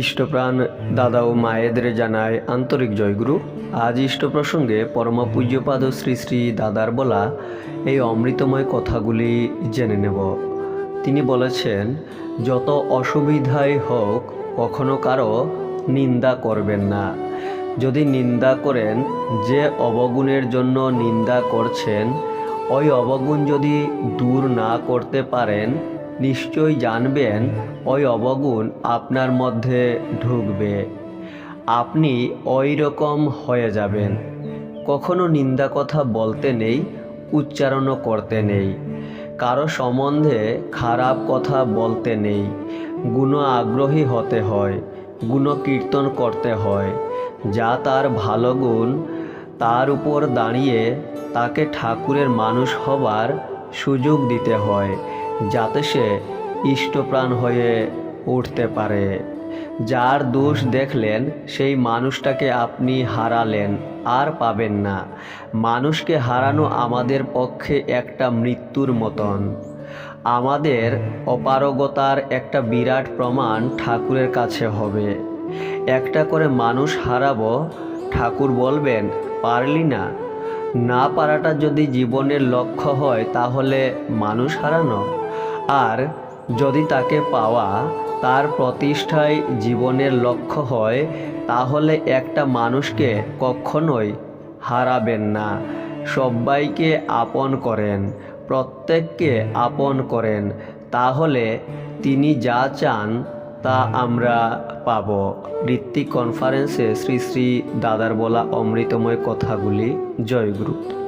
ইষ্টপ্রাণ দাদা ও মায়েদের জানায় আন্তরিক জয়গুরু। আজ ইষ্ট প্রসঙ্গে পরম পূজ্যপাদ শ্রী শ্রী দাদার বলা এই অমৃতময় কথাগুলি জেনে নেব। তিনি বলেছেন, যত অসুবিধাই হোক, কখনো কারও নিন্দা করবেন না। যদি নিন্দা করেন, যে অবগুণের জন্য নিন্দা করছেন, ওই অবগুণ যদি দূর না করতে পারেন নিশ্চয়ই জানবেন, ওই অবগুণ আপনার মধ্যে ঢুকবে। আপনি ওই রকম হয়ে যাবেন। কখনো নিন্দা কথা বলতে নেই, উচ্চারণও করতে নেই। কারও সম্বন্ধে খারাপ কথা বলতে নেই। গুণ আগ্রহী হতে হয়, গুণ কীর্তন করতে হয়। যা তার ভালো গুণ, তার উপর দাঁড়িয়ে তাকে ঠাকুরের মানুষ হবার সুযোগ দিতে হয়। যাতে সে ইষ্টপ্রাণ হয়ে উঠতে পারে। যার দোষ দেখলেন, সেই মানুষটাকে আপনি হারালেন, আর পাবেন না। মানুষকে হারানো আমাদের পক্ষে একটা মৃত্যুর মতন। আমাদের অপারগতার একটা বিরাট প্রমাণ ঠাকুরের কাছে হবে। একটা করে মানুষ হারাবো, ঠাকুর বলবেন, পারলি না। না পারাটা যদি জীবনের লক্ষ্য হয়, তাহলে মানুষ হারানো। আর যদি তাকে পাওয়া তার প্রতিষ্ঠায় জীবনের লক্ষ্য হয়, তাহলে একটা মানুষকে কখনোই হারাবেন না। সবাইকে আপন করেন, প্রত্যেককে আপন করেন। তাহলে তিনি যা চান তা আমরা পাব। ঋত্বিক কনফারেন্সে শ্রী শ্রী দাদার বলা অমৃতময় কথাগুলি জয়গুরু।